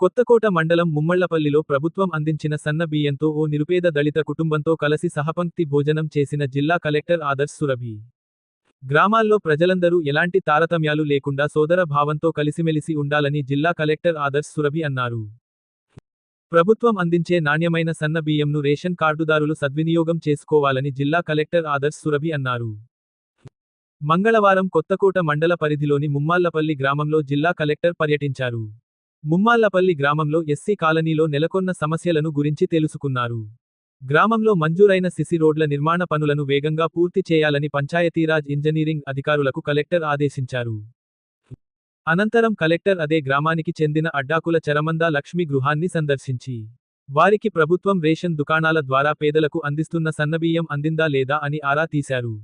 కొత్తకోట మండలం ముమ్మళ్ళపల్లిలో ప్రభుత్వం అందించిన సన్న బియ్యంతో ఓ నిరుపేద దళిత కుటుంబంతో కలసి సహపంక్తి భోజనం చేసిన జిల్లా కలెక్టర్ ఆదర్శ్ సురభి. గ్రామాల్లో ప్రజలందరూ ఎలాంటి తారతమ్యాలు లేకుండా సోదర భావంతో కలిసిమెలిసి ఉండాలని జిల్లా కలెక్టర్ ఆదర్శ్ సురభి అన్నారు. ప్రభుత్వం అందించే నాణ్యమైన సన్న బియ్యంను రేషన్ కార్డుదారులు సద్వినియోగం చేసుకోవాలని జిల్లా కలెక్టర్ ఆదర్శ్ సురభి అన్నారు. మంగళవారం కొత్తకోట మండల పరిధిలోని ముమ్మాళ్ళపల్లి గ్రామంలో జిల్లా కలెక్టర్ పర్యటించారు. ముమ్మాళ్ళపల్లి గ్రామంలో ఎస్సీ కాలనీలో నెలకొన్న సమస్యలను గురించి తెలుసుకున్నారు. గ్రామంలో మంజూరైన సిసి రోడ్ల నిర్మాణ పనులను వేగంగా పూర్తి చేయాలని పంచాయతీరాజ్ ఇంజనీరింగ్ అధికారులకు కలెక్టర్ ఆదేశించారు. అనంతరం కలెక్టర్ అదే గ్రామానికి చెందిన అడ్డాకుల చరమంద లక్ష్మి గృహాన్ని సందర్శించి వారికి ప్రభుత్వం రేషన్ దుకాణాల ద్వారా పేదలకు అందిస్తున్న సన్నబియ్యం అందిందా లేదా అని ఆరా తీశారు.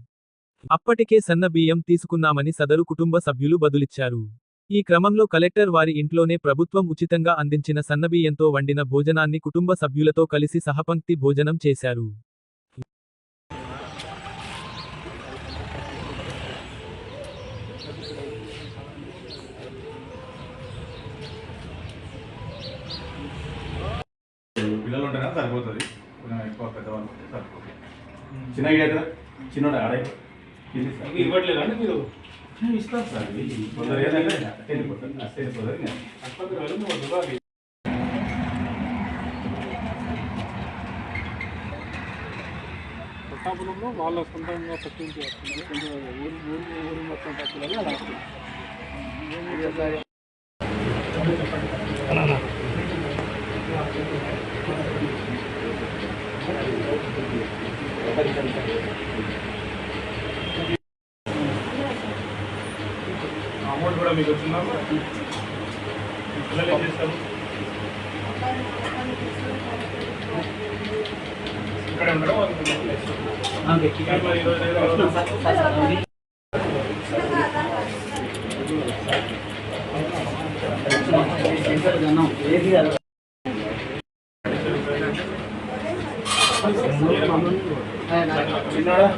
అప్పటికే సన్నబియ్యం తీసుకున్నామని సదరు కుటుంబ సభ్యులు బదులిచ్చారు. ఈ క్రమంలో కలెక్టర్ వారి ఇంట్లోనే ప్రభుత్వం ఉచితంగా అందించిన సన్నబియ్యంతో వండిన భోజనాన్ని కుటుంబ సభ్యులతో కలిసి సహపంక్తి భోజనం చేశారు. పిల్లలు ఉంటారా సరిపోతుంది. కొంచెం ఎక్కువ పెద్దవాళ్ళు ఉంటే సరిపోతుంది. చిన్న ఐడియా కదా? చిన్నోడు ఆడే. ఇవ్వట్లేదు మీరు? నేను ఇస్తాను సార్ ఇది కొందరు ఏదంటే వెళ్ళిపోతారు అస్తే వెళ్ళిపోతారు ఇంకా ఆసుపత్రి వెళ్ళి నువ్వు దుబాయ్ కొట్టాపురంలో వాళ్ళ సొంతంగా పట్టించి వస్తున్నారు కొంచెం ఊరు ఊరు ఊరు మొత్తం పట్టుదల అలా అమౌంట్ కూడా మీకు వచ్చిందా పిల్లలు ఏం చేస్తారు? ఇక్కడే ఉండడం వాళ్ళు చిన్నోడా?